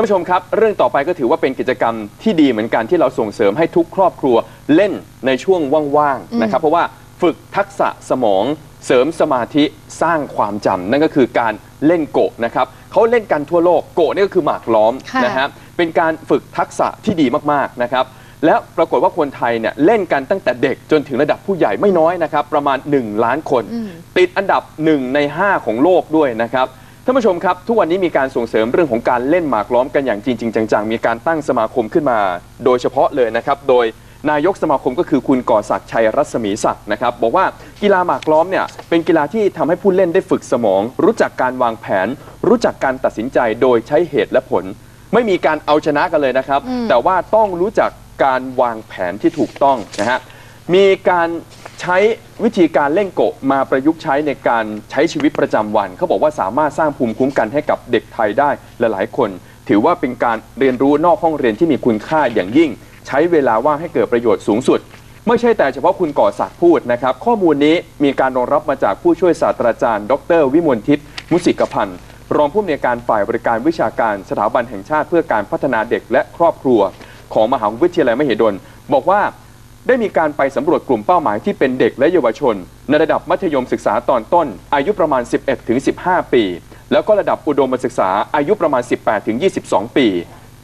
านผู้ชมครับ เรื่องต่อไปก็ถือว่าเป็นกิจกรรมที่ดีเหมือนกันที่เราส่งเสริมให้ทุกครอบครัวเล่นในช่วงว่างอืมๆนะครับ เพราะว่าฝึกทักษะสมองเสริมสมาธิสร้างความจำนั่นก็คือการเล่นโกะนะครับเขาเล่นกันทั่วโลกโกะนี่ก็คือหมากล้อมค่ะ นะฮะเป็นการฝึกทักษะที่ดีมากๆนะครับ แล้วปรากฏว่าคนไทยเนี่ยเล่นกันตั้งแต่เด็กจนถึงระดับผู้ใหญ่ไม่น้อยนะครับ ประมาณ 1 ล้านคนอืมติดอันดับ 1 ใน 5 ของโลกด้วยนะครับ ท่านผู้ชมครับ ทุกวันนี้มีการส่งเสริมเรื่องของการเล่นหมากล้อมกันอย่างจริงๆจังๆ มีการตั้งสมาคมขึ้นมา โดยเฉพาะเลยนะครับ โดยนายกสมาคมก็คือคุณก่อศักดิ์ชัยรัศมีศักดิ์นะครับ บอกว่ากีฬาหมากล้อมเนี่ยเป็นกีฬาที่ทำให้ผู้เล่นได้ฝึกสมอง รู้จักการวางแผน รู้จักการตัดสินใจโดยใช้เหตุและผล ไม่มีการเอาชนะกันเลยนะครับอืมแต่ว่าต้องรู้จักการวางแผนที่ถูกต้องนะฮะมีการ ใช้วิธีการเล่นโกะมาประยุกต์ใช้ในการใช้ชีวิตประจำวัน เขาบอกว่าสามารถสร้างภูมิคุ้มกันให้กับเด็กไทยได้หลายๆคน ถือว่าเป็นการเรียนรู้นอกห้องเรียนที่มีคุณค่าอย่างยิ่ง ใช้เวลาว่างให้เกิดประโยชน์สูงสุด ไม่ใช่แต่เฉพาะคุณก่อศักดิ์พูดนะครับ ข้อมูลนี้มีการรองรับมาจากผู้ช่วยศาสตราจารย์ ดร วิมลทิพย์มุสิกพันธ์รองผู้อำนวยการฝ่ายบริการวิชาการสถาบันแห่งชาติเพื่อการพัฒนาเด็กและครอบครัว ของมหาวิทยาลัยมหิดลบอกว่า ได้มีการไปสำรวจกลุ่มเป้าหมายที่เป็นเด็กและเยาวชน ในระดับมัธยมศึกษาตอนต้น อายุประมาณ 11ถึง15 ปี แล้วก็ระดับอุดมศึกษาอายุประมาณ 18ถึง22 ปี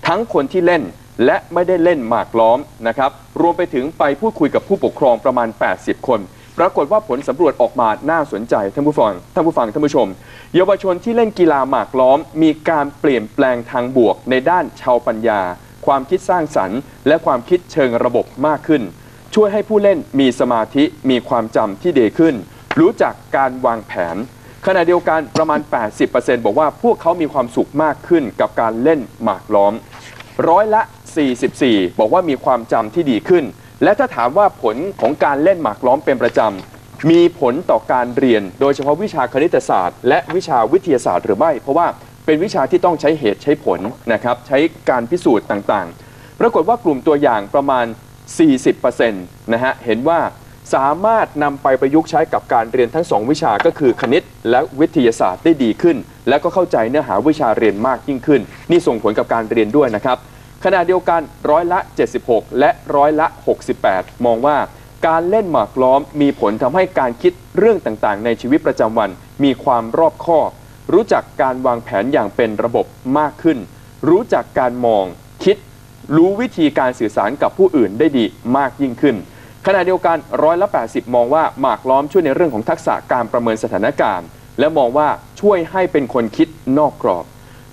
ทั้งคนที่เล่นและไม่ได้เล่นหมากล้อมนะครับรวมไปถึงไปพูดคุยกับผู้ปกครองประมาณ 80 คน ปรากฏว่าผลสำรวจออกมาน่าสนใจท่านผู้ฟังท่านผู้ฟังท่านผู้ชม เยาวชนที่เล่นกีฬาหมากล้อม มีการเปลี่ยนแปลงทางบวกในด้านชาวปัญญา ความคิดสร้างสรรค์ และความคิดเชิงระบบมากขึ้น ช่วยให้ผู้เล่นมีสมาธิมีความจำที่ดีขึ้น รู้จักการวางแผน ขณะเดียวกันประมาณ 80%บอกว่าพวกเขามีความสุขมากขึ้นกับการเล่นหมากล้อม ร้อยละ 44 บอกว่ามีความจำที่ดีขึ้น และถ้าถามว่าผลของการเล่นหมากล้อมเป็นประจำมีผลต่อการเรียน โดยเฉพาะวิชาคณิตศาสตร์ และวิชาวิทยาศาสตร์หรือไม่ เพราะว่าเป็นวิชาที่ต้องใช้เหตุใช้ผลนะครับใช้การพิสูจน์ต่างๆ ปรากฏว่ากลุ่มตัวอย่างประมาณ 40%นะฮะเห็นว่าสามารถนำไปประยุกต์ใช้กับการเรียนทั้งสองวิชาก็คือคณิตและวิทยาศาสตร์ได้ดีขึ้น และก็เข้าใจเนื้อหาวิชาเรียนมากยิ่งขึ้น นี่ส่งผลกับการเรียนด้วยนะครับขณะเดียวกันร้อยละ 76 และร้อยละ 68 มองว่าการเล่นหมากล้อมมีผลทำให้การคิดเรื่องต่างๆ ในชีวิตประจำวัน มีความรอบคอบรู้จักการวางแผนอย่างเป็นระบบมากขึ้น รู้จักการมอง รู้วิธีการสื่อสารกับผู้อื่นได้ดีมากยิ่งขึ้น ขณะเดียวกันร้อยละ 80 มองว่าหมากล้อมช่วยในเรื่องของทักษะการประเมินสถานการณ์ และมองว่าช่วยให้เป็นคนคิดนอกกรอบ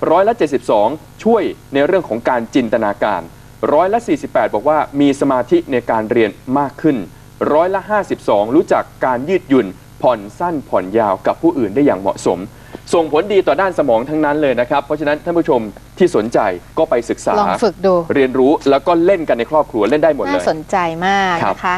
ร้อยละ 72 ช่วยในเรื่องของการจินตนาการร้อยละ 48 บอกว่ามีสมาธิในการเรียนมากขึ้นร้อยละ 52 รู้จักการยืดหยุ่นผ่อนสั้นผ่อนยาวกับผู้อื่นได้อย่างเหมาะสม ส่งผลดีต่อด้านสมองทั้งนั้นเลยนะครับ เพราะฉะนั้นท่านผู้ชมที่สนใจก็ไปศึกษา ลองฝึกดู เรียนรู้แล้วก็เล่นกันในครอบครัวเล่นได้หมดเลน่าย สนใจมากครับ นะคะ